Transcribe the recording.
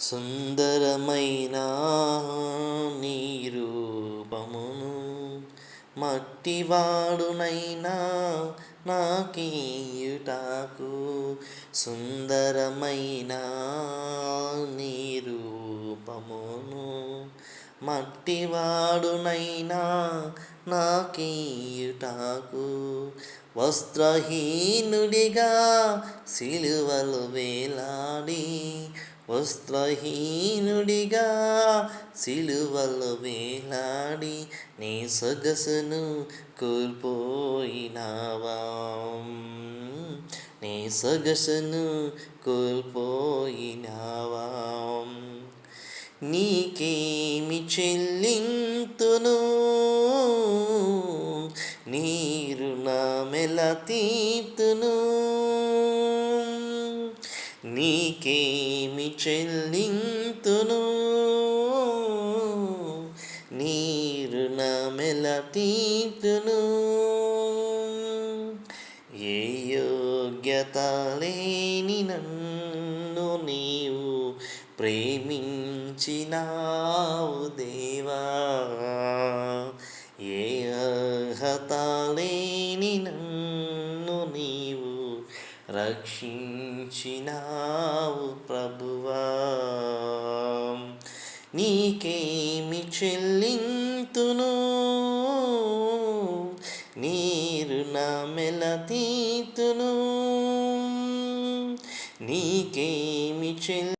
సుందరమైన నీ రూపమును మట్టివాడునైనా నాకీయుటాకు. సుందరమైన నీ రూపమును మట్టివాడునైనా నాకీయుటాకు. వస్త్రహీనుడిగా సిలువలు వేలాడి వస్త్రహీనుడిగా సిలువలు వేలాడి నీ సొగసును కోల్పోయినావా. నీ సొగసును కోల్పోయినావా. నీకేమి చెల్లింతును? నీరు మెల తీర్తును? నీకేమి చెల్లింతును? నీరు మెల తీతును ఏ యోగ్యత లేని నన్ను నీవు ప్రేమించినావు దేవా. ఏ అర్హత లేని నన్ను రక్షించినావు ప్రభువా. నీకేమి చెల్లింతును? నీరు నా మెలతీతును నీకేమి చెల్లి